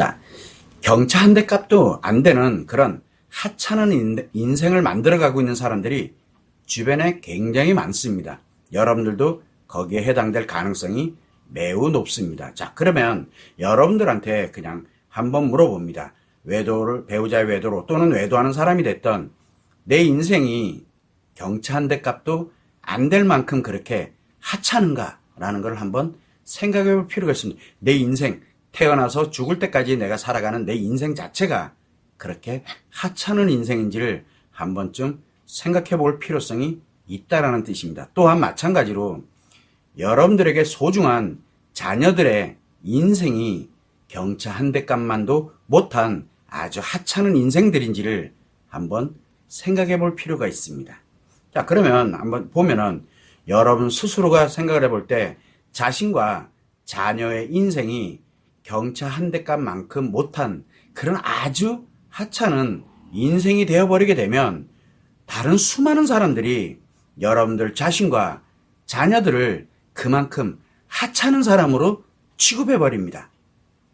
자, 경차 한 대 값도 안 되는 그런 하찮은 인- 인생을 만들어가고 있는 사람들이 주변에 굉장히 많습니다. 여러분들도 거기에 해당될 가능성이 매우 높습니다. 자, 그러면 여러분들한테 그냥 한번 물어봅니다. 외도를, 배우자의 외도로 또는 외도하는 사람이 됐던 내 인생이 경차 한 대 값도 안 될 만큼 그렇게 하찮은가 라는 걸 한번 생각해 볼 필요가 있습니다. 내 인생, 태어나서 죽을 때까지 내가 살아가는 내 인생 자체가 그렇게 하찮은 인생인지를 한 번쯤 생각해 볼 필요성이 있다라는 뜻입니다. 또한 마찬가지로 여러분들에게 소중한 자녀들의 인생이 경차 한 대 값만도 못한 아주 하찮은 인생들인지를 한번 생각해 볼 필요가 있습니다. 자, 그러면 한번 보면은 여러분 스스로가 생각을 해볼 때 자신과 자녀의 인생이 경차 한 대 값만큼 못한 그런 아주 하찮은 인생이 되어버리게 되면 다른 수많은 사람들이 여러분들 자신과 자녀들을 그만큼 하찮은 사람으로 취급해버립니다.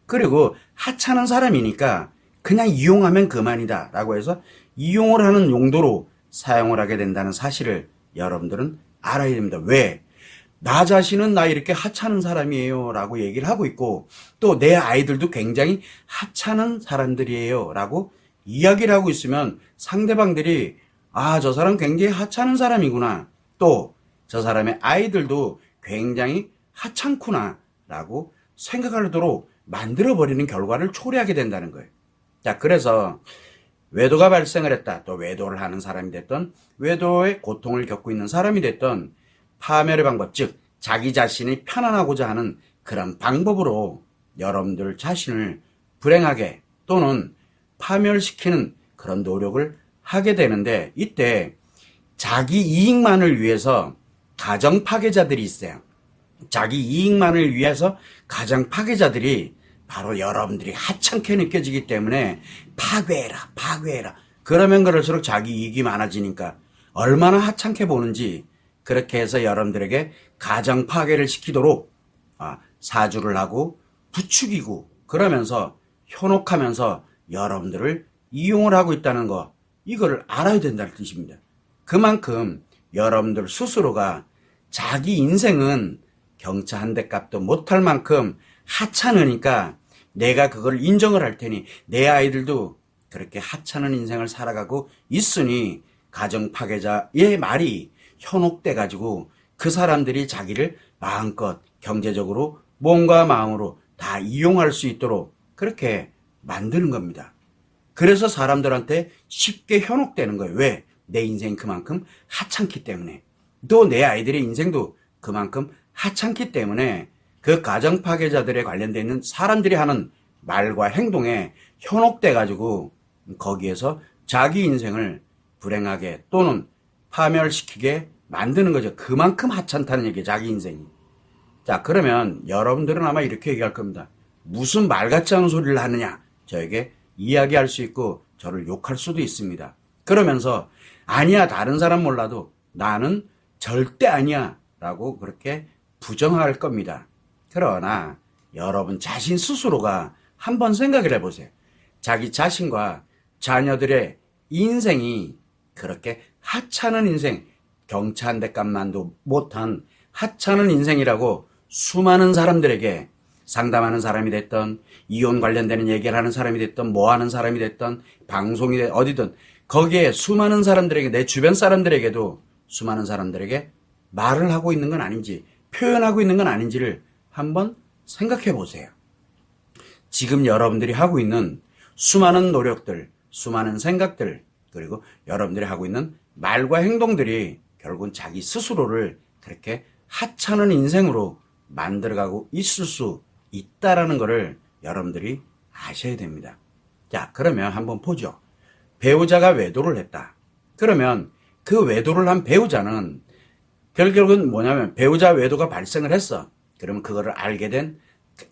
그리고 하찮은 사람이니까 그냥 이용하면 그만이다 라고 해서 이용을 하는 용도로 사용을 하게 된다는 사실을 여러분들은 알아야 됩니다. 왜? 나 자신은 나 이렇게 하찮은 사람이에요 라고 얘기를 하고 있고 또 내 아이들도 굉장히 하찮은 사람들이에요 라고 이야기를 하고 있으면 상대방들이 아, 저 사람 굉장히 하찮은 사람이구나. 또 저 사람의 아이들도 굉장히 하찮구나 라고 생각하도록 만들어버리는 결과를 초래하게 된다는 거예요. 자, 그래서 외도가 발생을 했다. 또 외도를 하는 사람이 됐던 외도의 고통을 겪고 있는 사람이 됐던 파멸의 방법, 즉 자기 자신이 편안하고자 하는 그런 방법으로 여러분들 자신을 불행하게 또는 파멸시키는 그런 노력을 하게 되는데 이때 자기 이익만을 위해서 가정 파괴자들이 있어요. 자기 이익만을 위해서 가정 파괴자들이 바로 여러분들이 하찮게 느껴지기 때문에 파괴해라, 파괴해라. 그러면 그럴수록 자기 이익이 많아지니까 얼마나 하찮게 보는지 그렇게 해서 여러분들에게 가정 파괴를 시키도록 아, 사주를 하고 부추기고 그러면서 현혹하면서 여러분들을 이용을 하고 있다는 거 이거를 알아야 된다는 뜻입니다. 그만큼 여러분들 스스로가 자기 인생은 경차 한 대 값도 못할 만큼 하찮으니까 내가 그걸 인정을 할 테니 내 아이들도 그렇게 하찮은 인생을 살아가고 있으니 가정 파괴자의 말이 현혹돼 가지고 그 사람들이 자기를 마음껏 경제적으로 몸과 마음으로 다 이용할 수 있도록 그렇게 만드는 겁니다. 그래서 사람들한테 쉽게 현혹되는 거예요. 왜? 내 인생 그만큼 하찮기 때문에. 또 내 아이들의 인생도 그만큼 하찮기 때문에 그 가정 파괴자들에 관련되어 있는 사람들이 하는 말과 행동에 현혹돼 가지고 거기에서 자기 인생을 불행하게 또는 파멸시키게 만드는 거죠. 그만큼 하찮다는 얘기예요. 자기 인생이. 자, 그러면 여러분들은 아마 이렇게 얘기할 겁니다. 무슨 말 같지 않은 소리를 하느냐? 저에게 이야기할 수 있고 저를 욕할 수도 있습니다. 그러면서 아니야, 다른 사람 몰라도 나는 절대 아니야. 라고 그렇게 부정할 겁니다. 그러나 여러분 자신 스스로가 한번 생각을 해보세요. 자기 자신과 자녀들의 인생이 그렇게 하찮은 인생, 경차 한 대 값만도 못한 하찮은 인생이라고 수많은 사람들에게 상담하는 사람이 됐던 이혼 관련되는 얘기를 하는 사람이 됐던 뭐 하는 사람이 됐던 방송이 됐 어디든 거기에 수많은 사람들에게 내 주변 사람들에게도 수많은 사람들에게 말을 하고 있는 건 아닌지 표현하고 있는 건 아닌지를 한번 생각해 보세요. 지금 여러분들이 하고 있는 수많은 노력들, 수많은 생각들, 그리고 여러분들이 하고 있는 말과 행동들이 결국은 자기 스스로를 그렇게 하찮은 인생으로 만들어가고 있을 수 있다라는 것을 여러분들이 아셔야 됩니다. 자, 그러면 한번 보죠. 배우자가 외도를 했다. 그러면 그 외도를 한 배우자는 결국은 뭐냐면 배우자 외도가 발생을 했어. 그러면 그거를 알게 된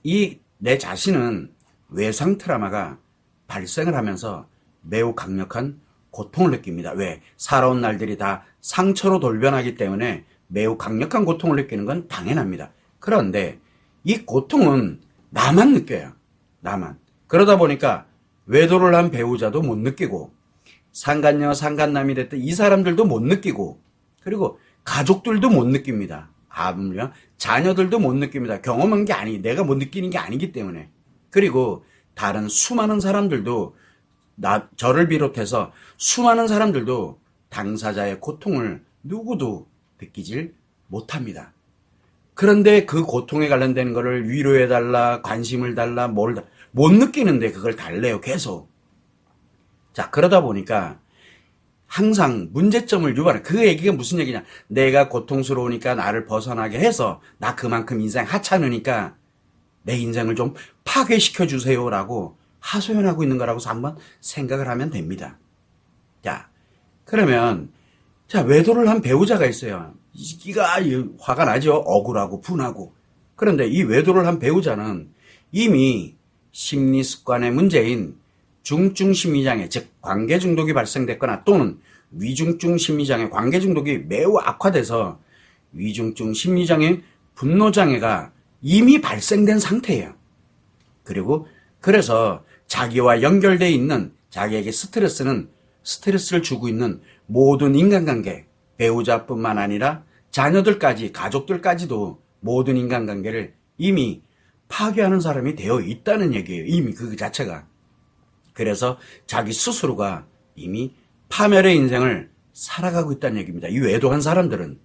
이 내 자신은 외상 트라마가 발생을 하면서 매우 강력한 고통을 느낍니다. 왜? 살아온 날들이 다 상처로 돌변하기 때문에 매우 강력한 고통을 느끼는 건 당연합니다. 그런데 이 고통은 나만 느껴요. 나만. 그러다 보니까 외도를 한 배우자도 못 느끼고 상간녀 상간남이 됐든 이 사람들도 못 느끼고 그리고 가족들도 못 느낍니다. 아물며 자녀들도 못 느낍니다. 경험한 게 아니 내가 못 느끼는 게 아니기 때문에 그리고 다른 수많은 사람들도 나 저를 비롯해서 수많은 사람들도 당사자의 고통을 누구도 느끼질 못합니다. 그런데 그 고통에 관련된 거를 위로해달라, 관심을 달라, 뭘, 다- 못 느끼는데 그걸 달래요, 계속. 자, 그러다 보니까 항상 문제점을 유발해. 그 얘기가 무슨 얘기냐. 내가 고통스러우니까 나를 벗어나게 해서 나 그만큼 인생 하찮으니까 내 인생을 좀 파괴시켜 주세요라고 하소연하고 있는 거라고 한번 생각을 하면 됩니다. 자, 그러면 자, 외도를 한 배우자가 있어요. 이가 화가 나죠. 억울하고 분하고. 그런데 이 외도를 한 배우자는 이미 심리 습관의 문제인 중증 심리장애, 즉 관계 중독이 발생됐거나 또는 위중증 심리장애, 관계 중독이 매우 악화돼서 위중증 심리장애, 분노장애가 이미 발생된 상태예요. 그리고 그래서 자기와 연결돼 있는 자기에게 스트레스는 스트레스를 주고 있는 모든 인간관계, 배우자뿐만 아니라 자녀들까지, 가족들까지도 모든 인간관계를 이미 파괴하는 사람이 되어 있다는 얘기예요. 이미 그 자체가. 그래서 자기 스스로가 이미 파멸의 인생을 살아가고 있다는 얘기입니다. 이 외도한 사람들은.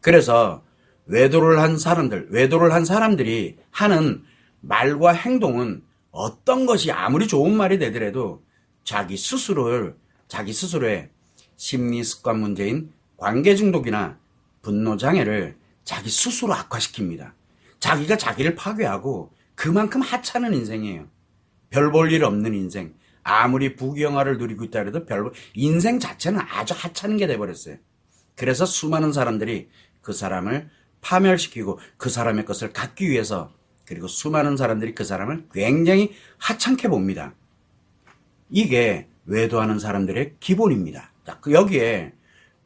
그래서 외도를 한 사람들, 외도를 한 사람들이 하는 말과 행동은 어떤 것이 아무리 좋은 말이 되더라도 자기 스스로를, 자기 스스로의 심리 습관 문제인 관계 중독이나 분노 장애를 자기 스스로 악화시킵니다. 자기가 자기를 파괴하고 그만큼 하찮은 인생이에요. 별 볼 일 없는 인생. 아무리 부귀영화를 누리고 있다 해도 별, 볼- 인생 자체는 아주 하찮은 게 돼버렸어요. 그래서 수많은 사람들이 그 사람을 파멸시키고 그 사람의 것을 갖기 위해서 그리고 수많은 사람들이 그 사람을 굉장히 하찮게 봅니다. 이게 외도하는 사람들의 기본입니다. 자, 그 여기에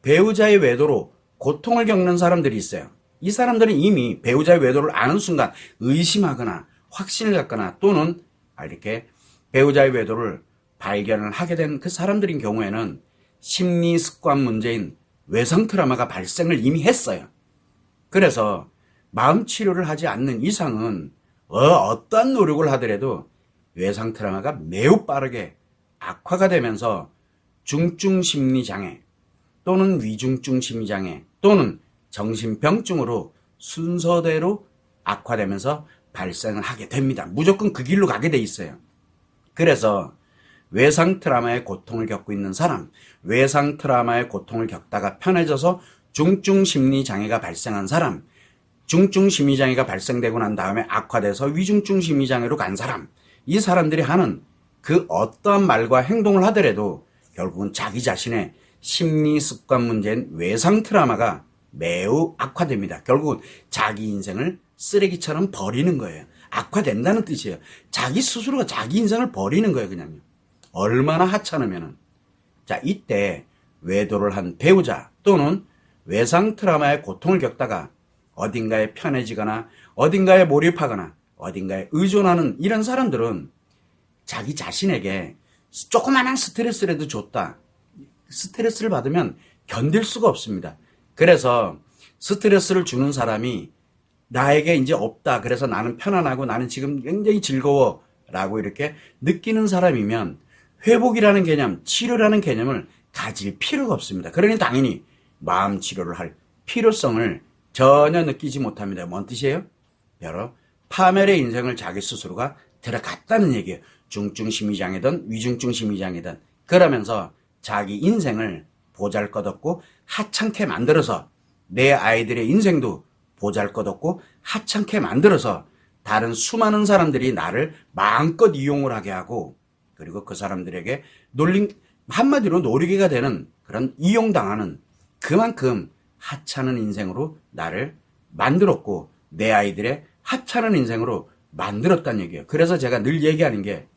배우자의 외도로 고통을 겪는 사람들이 있어요. 이 사람들은 이미 배우자의 외도를 아는 순간 의심하거나 확신을 갖거나 또는 아, 이렇게 배우자의 외도를 발견을 하게 된 그 사람들인 경우에는 심리 습관 문제인 외상 트라우마가 발생을 이미 했어요. 그래서 마음 치료를 하지 않는 이상은 어, 어떠한 노력을 하더라도 외상 트라우마가 매우 빠르게 악화가 되면서 중증 심리 장애 또는 위중증 심리 장애 또는 정신병증으로 순서대로 악화되면서 발생을 하게 됩니다. 무조건 그 길로 가게 돼 있어요. 그래서 외상 트라우마의 고통을 겪고 있는 사람, 외상 트라우마의 고통을 겪다가 편해져서 중증 심리 장애가 발생한 사람, 중증 심리 장애가 발생되고 난 다음에 악화돼서 위중증 심리 장애로 간 사람, 이 사람들이 하는 그 어떠한 말과 행동을 하더라도 결국은 자기 자신의 심리 습관 문제인 외상 트라우마가 매우 악화됩니다. 결국은 자기 인생을 쓰레기처럼 버리는 거예요. 악화된다는 뜻이에요. 자기 스스로가 자기 인생을 버리는 거예요, 그냥요. 얼마나 하찮으면은. 자, 이때 외도를 한 배우자 또는 외상 트라우마의 고통을 겪다가 어딘가에 편해지거나 어딘가에 몰입하거나 어딘가에 의존하는 이런 사람들은 자기 자신에게 조그마한 스트레스라도 줬다. 스트레스를 받으면 견딜 수가 없습니다. 그래서 스트레스를 주는 사람이 나에게 이제 없다. 그래서 나는 편안하고 나는 지금 굉장히 즐거워. 라고 이렇게 느끼는 사람이면 회복이라는 개념, 치료라는 개념을 가질 필요가 없습니다. 그러니 당연히 마음 치료를 할 필요성을 전혀 느끼지 못합니다. 뭔 뜻이에요? 바로 파멸의 인생을 자기 스스로가 들어갔다는 얘기예요. 중증 심리장애든 위중증 심리장애든 그러면서 자기 인생을 보잘것없고 하찮게 만들어서 내 아이들의 인생도 보잘것없고 하찮게 만들어서 다른 수많은 사람들이 나를 마음껏 이용을 하게 하고 그리고 그 사람들에게 놀림 한마디로 놀이개가 되는 그런 이용당하는 그만큼 하찮은 인생으로 나를 만들었고 내 아이들의 하찮은 인생으로 만들었다는 얘기예요. 그래서 제가 늘 얘기하는 게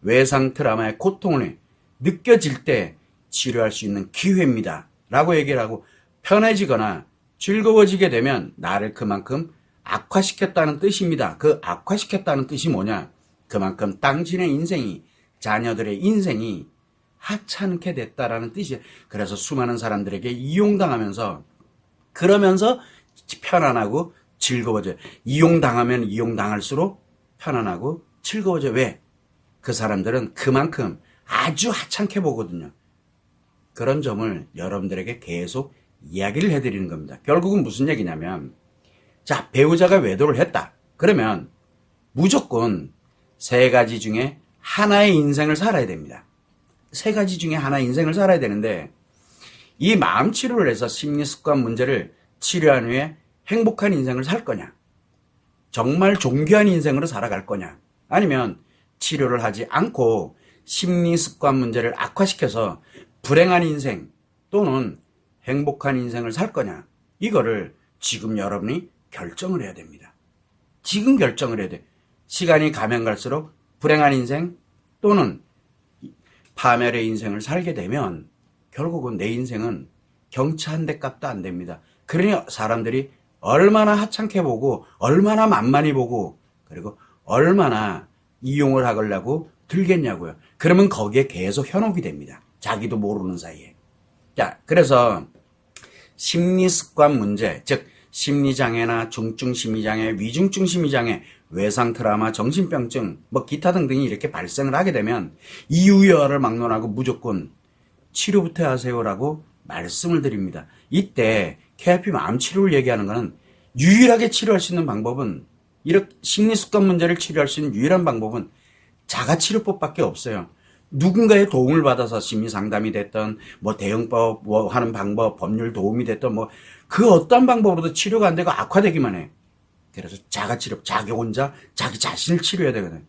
외상 트라우마의 고통을 느껴질 때 치료할 수 있는 기회입니다. 라고 얘기를 하고 편해지거나 즐거워지게 되면 나를 그만큼 악화시켰다는 뜻입니다. 그 악화시켰다는 뜻이 뭐냐? 그만큼 당신의 인생이 자녀들의 인생이 하찮게 됐다라는 뜻이에요. 그래서 수많은 사람들에게 이용당하면서 그러면서 편안하고 즐거워져요. 이용당하면 이용당할수록 편안하고 즐거워져요. 왜? 그 사람들은 그만큼 아주 하찮게 보거든요. 그런 점을 여러분들에게 계속 이야기를 해드리는 겁니다. 결국은 무슨 얘기냐면, 자, 배우자가 외도를 했다. 그러면 무조건 세 가지 중에 하나의 인생을 살아야 됩니다. 세 가지 중에 하나 인생을 살아야 되는데, 이 마음 치료를 해서 심리 습관 문제를 치료한 후에 행복한 인생을 살 거냐? 정말 존귀한 인생으로 살아갈 거냐? 아니면 치료를 하지 않고 심리 습관 문제를 악화시켜서 불행한 인생 또는 행복한 인생을 살 거냐? 이거를 지금 여러분이 결정을 해야 됩니다. 지금 결정을 해야 돼. 시간이 가면 갈수록 불행한 인생 또는 파멸의 인생을 살게 되면 결국은 내 인생은 경치 한대 값도 안 됩니다. 그러니 사람들이 얼마나 하찮게 보고 얼마나 만만히 보고 그리고 얼마나 이용을 하려고 들겠냐고요. 그러면 거기에 계속 현혹이 됩니다. 자기도 모르는 사이에. 자, 그래서 심리 습관 문제, 즉 심리장애나 중증 심리장애, 위중증 심리장애, 외상 트라우마, 정신병증, 뭐 기타 등등이 이렇게 발생을 하게 되면 이유여를 막론하고 무조건 치료부터 하세요라고 말씀을 드립니다. 이때 KRP 마음 치료를 얘기하는 것은 유일하게 치료할 수 있는 방법은 이렇게 심리 습관 문제를 치료할 수 있는 유일한 방법은 자가 치료법밖에 없어요. 누군가의 도움을 받아서 심리 상담이 됐던 뭐 대응법 뭐 하는 방법 법률 도움이 됐던 뭐 그 어떤 방법으로도 치료가 안 되고 악화되기만 해. 그래서 자가 치료 자기 혼자 자기 자신을 치료해야 되거든.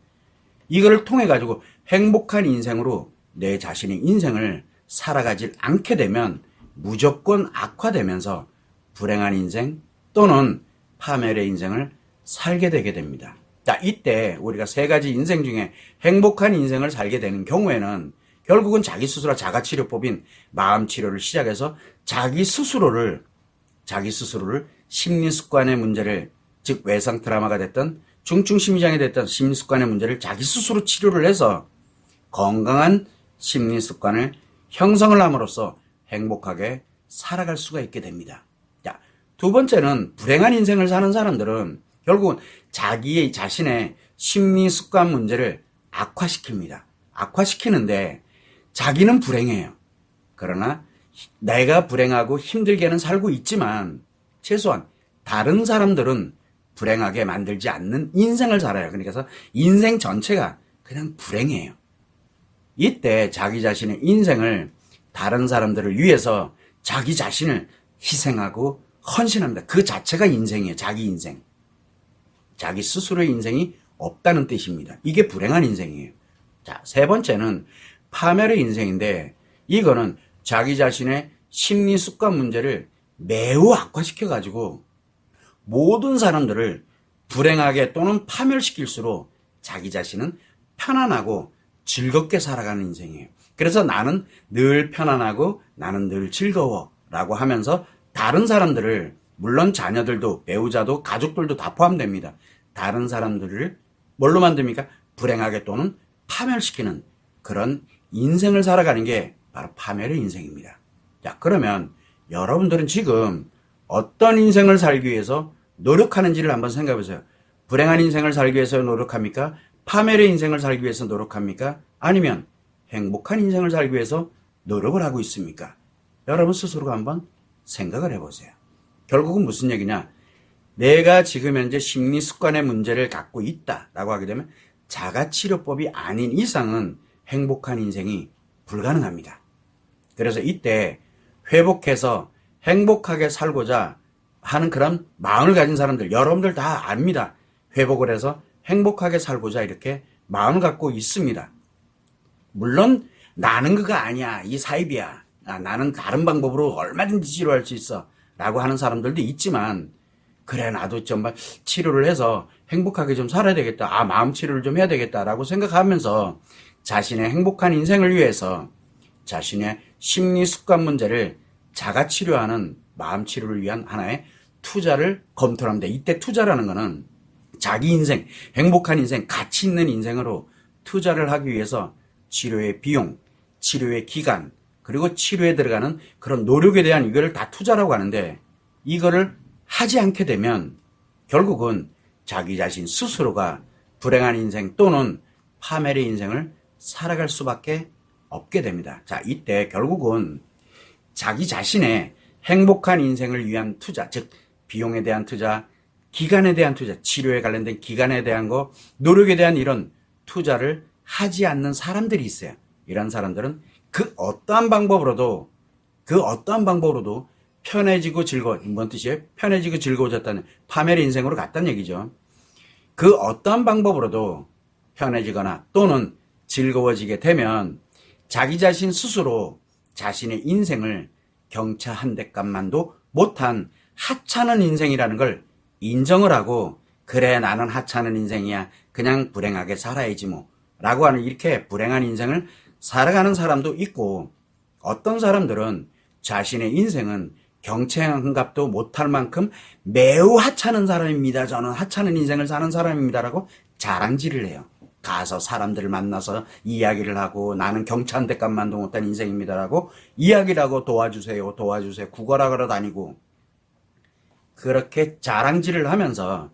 이거를 통해 가지고 행복한 인생으로 내 자신의 인생을 살아가질 않게 되면 무조건 악화되면서 불행한 인생 또는 파멸의 인생을 살게 되게 됩니다. 자, 이때 우리가 세 가지 인생 중에 행복한 인생을 살게 되는 경우에는 결국은 자기 스스로 자가치료법인 마음치료를 시작해서 자기 스스로를, 자기 스스로를 심리습관의 문제를, 즉 외상 트라우마가 됐던 중증심리장애 됐던 심리습관의 문제를 자기 스스로 치료를 해서 건강한 심리습관을 형성을 함으로써 행복하게 살아갈 수가 있게 됩니다. 자, 두 번째는 불행한 인생을 사는 사람들은 결국은 자기의 자신의 심리 습관 문제를 악화시킵니다. 악화시키는데 자기는 불행해요. 그러나 내가 불행하고 힘들게는 살고 있지만 최소한 다른 사람들은 불행하게 만들지 않는 인생을 살아요. 그러니까 인생 전체가 그냥 불행해요. 이때 자기 자신의 인생을 다른 사람들을 위해서 자기 자신을 희생하고 헌신합니다. 그 자체가 인생이에요. 자기 인생. 자기 스스로의 인생이 없다는 뜻입니다. 이게 불행한 인생이에요. 자, 세 번째는 파멸의 인생인데 이거는 자기 자신의 심리 습관 문제를 매우 악화시켜 가지고 모든 사람들을 불행하게 또는 파멸시킬수록 자기 자신은 편안하고 즐겁게 살아가는 인생이에요. 그래서 나는 늘 편안하고 나는 늘 즐거워 라고 하면서 다른 사람들을 물론 자녀들도 배우자도 가족들도 다 포함됩니다. 다른 사람들을 뭘로 만듭니까? 불행하게 또는 파멸시키는 그런 인생을 살아가는 게 바로 파멸의 인생입니다. 자, 그러면 여러분들은 지금 어떤 인생을 살기 위해서 노력하는지를 한번 생각해 보세요. 불행한 인생을 살기 위해서 노력합니까? 파멸의 인생을 살기 위해서 노력합니까? 아니면 행복한 인생을 살기 위해서 노력을 하고 있습니까? 여러분 스스로가 한번 생각을 해보세요. 결국은 무슨 얘기냐? 내가 지금 현재 심리 습관의 문제를 갖고 있다라고 하게 되면 자가치료법이 아닌 이상은 행복한 인생이 불가능합니다. 그래서 이때 회복해서 행복하게 살고자 하는 그런 마음을 가진 사람들, 여러분들 다 압니다. 회복을 해서 행복하게 살고자 이렇게 마음을 갖고 있습니다. 물론 나는 그가 아니야. 이 사입이야. 아, 나는 다른 방법으로 얼마든지 치료할 수 있어. 라고 하는 사람들도 있지만 그래 나도 정말 치료를 해서 행복하게 좀 살아야 되겠다. 아 마음 치료를 좀 해야 되겠다라고 생각하면서 자신의 행복한 인생을 위해서 자신의 심리 습관 문제를 자가 치료하는 마음 치료를 위한 하나의 투자를 검토합니다. 이때 투자라는 거는 자기 인생, 행복한 인생, 가치 있는 인생으로 투자를 하기 위해서 치료의 비용, 치료의 기간, 그리고 치료에 들어가는 그런 노력에 대한 이거를 다 투자라고 하는데 이거를 하지 않게 되면 결국은 자기 자신 스스로가 불행한 인생 또는 파멸의 인생을 살아갈 수밖에 없게 됩니다. 자, 이때 결국은 자기 자신의 행복한 인생을 위한 투자, 즉 비용에 대한 투자, 기간에 대한 투자, 치료에 관련된 기간에 대한 거, 노력에 대한 이런 투자를 하지 않는 사람들이 있어요. 이런 사람들은 그 어떠한 방법으로도 그 어떠한 방법으로도 편해지고 즐거워 뭔 뜻이에요? 편해지고 즐거워졌다는 파멸의 인생으로 갔다는 얘기죠. 그 어떠한 방법으로도 편해지거나 또는 즐거워지게 되면 자기 자신 스스로 자신의 인생을 경차 한 대값만도 못한 하찮은 인생이라는 걸 인정을 하고 그래 나는 하찮은 인생이야. 그냥 불행하게 살아야지 뭐. 라고 하는 이렇게 불행한 인생을 살아가는 사람도 있고 어떤 사람들은 자신의 인생은 경채한 값도 못할 만큼 매우 하찮은 사람입니다. 저는 하찮은 인생을 사는 사람입니다라고 자랑질을 해요. 가서 사람들을 만나서 이야기를 하고 나는 경차한 대값만도 못한 인생입니다라고 이야기를 하고 도와주세요, 도와주세요, 구걸하러 다니고 그렇게 자랑질을 하면서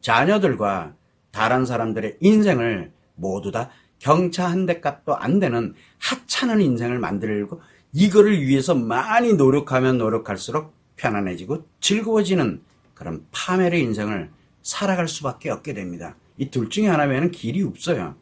자녀들과 다른 사람들의 인생을 모두 다 경차 한 대 값도 안 되는 하찮은 인생을 만들고 이거를 위해서 많이 노력하면 노력할수록 편안해지고 즐거워지는 그런 파멸의 인생을 살아갈 수밖에 없게 됩니다. 이 둘 중에 하나 외에는 길이 없어요.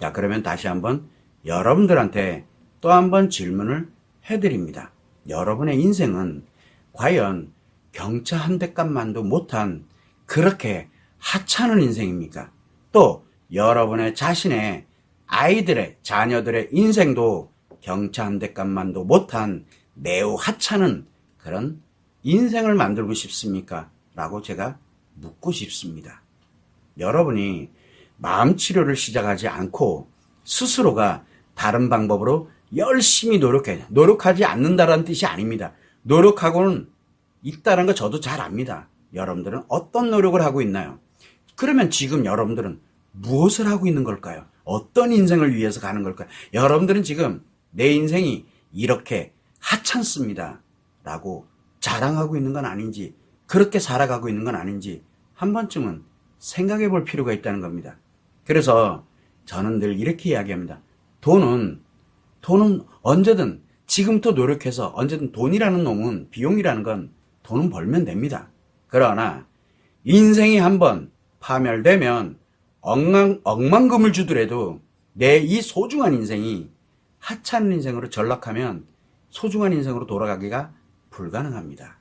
자, 그러면 다시 한번 여러분들한테 또 한번 질문을 해드립니다. 여러분의 인생은 과연 경차 한대 값만도 못한 그렇게 하찮은 인생입니까? 또 여러분의 자신의 아이들의 자녀들의 인생도 경차 한 대 값만도 못한 매우 하찮은 그런 인생을 만들고 싶습니까? 라고 제가 묻고 싶습니다. 여러분이 마음 치료를 시작하지 않고 스스로가 다른 방법으로 열심히 노력해. 노력하지 않는다라는 뜻이 아닙니다. 노력하고는 있다는 거 저도 잘 압니다. 여러분들은 어떤 노력을 하고 있나요? 그러면 지금 여러분들은 무엇을 하고 있는 걸까요? 어떤 인생을 위해서 가는 걸까요? 여러분들은 지금 내 인생이 이렇게 하찮습니다. 라고 자랑하고 있는 건 아닌지, 그렇게 살아가고 있는 건 아닌지, 한 번쯤은 생각해 볼 필요가 있다는 겁니다. 그래서 저는 늘 이렇게 이야기합니다. 돈은, 돈은 언제든 지금부터 노력해서 언제든 돈이라는 놈은 비용이라는 건 돈은 벌면 됩니다. 그러나 인생이 한번 파멸되면 억만, 억만금을 주더라도 내 이 소중한 인생이 하찮은 인생으로 전락하면 소중한 인생으로 돌아가기가 불가능합니다.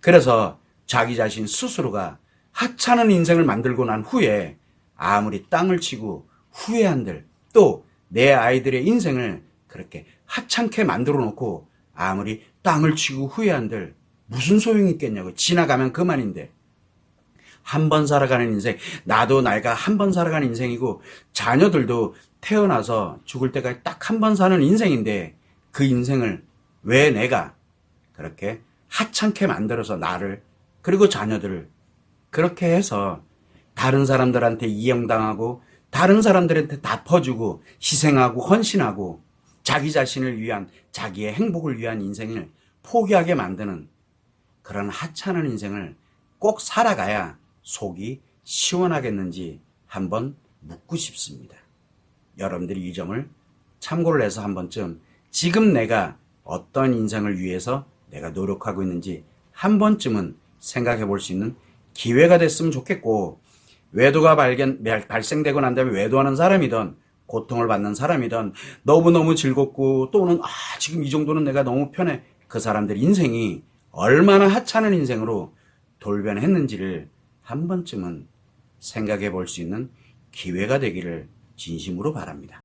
그래서 자기 자신 스스로가 하찮은 인생을 만들고 난 후에 아무리 땅을 치고 후회한들 또 내 아이들의 인생을 그렇게 하찮게 만들어 놓고 아무리 땅을 치고 후회한들 무슨 소용이 있겠냐고. 지나가면 그만인데. 한 번 살아가는 인생. 나도 나이가 한 번 살아가는 인생이고 자녀들도 태어나서 죽을 때까지 딱 한 번 사는 인생인데 그 인생을 왜 내가 그렇게 하찮게 만들어서 나를 그리고 자녀들을 그렇게 해서 다른 사람들한테 이용당하고 다른 사람들한테 다 퍼주고 희생하고 헌신하고 자기 자신을 위한 자기의 행복을 위한 인생을 포기하게 만드는 그런 하찮은 인생을 꼭 살아가야 속이 시원하겠는지 한번 묻고 싶습니다. 여러분들이 이 점을 참고를 해서 한 번쯤 지금 내가 어떤 인생을 위해서 내가 노력하고 있는지 한 번쯤은 생각해 볼 수 있는 기회가 됐으면 좋겠고 외도가 발견, 발생되고 난 다음에 외도하는 사람이든 고통을 받는 사람이든 너무너무 즐겁고 또는 아 지금 이 정도는 내가 너무 편해 그 사람들 인생이 얼마나 하찮은 인생으로 돌변했는지를 한 번쯤은 생각해 볼 수 있는 기회가 되기를 진심으로 바랍니다.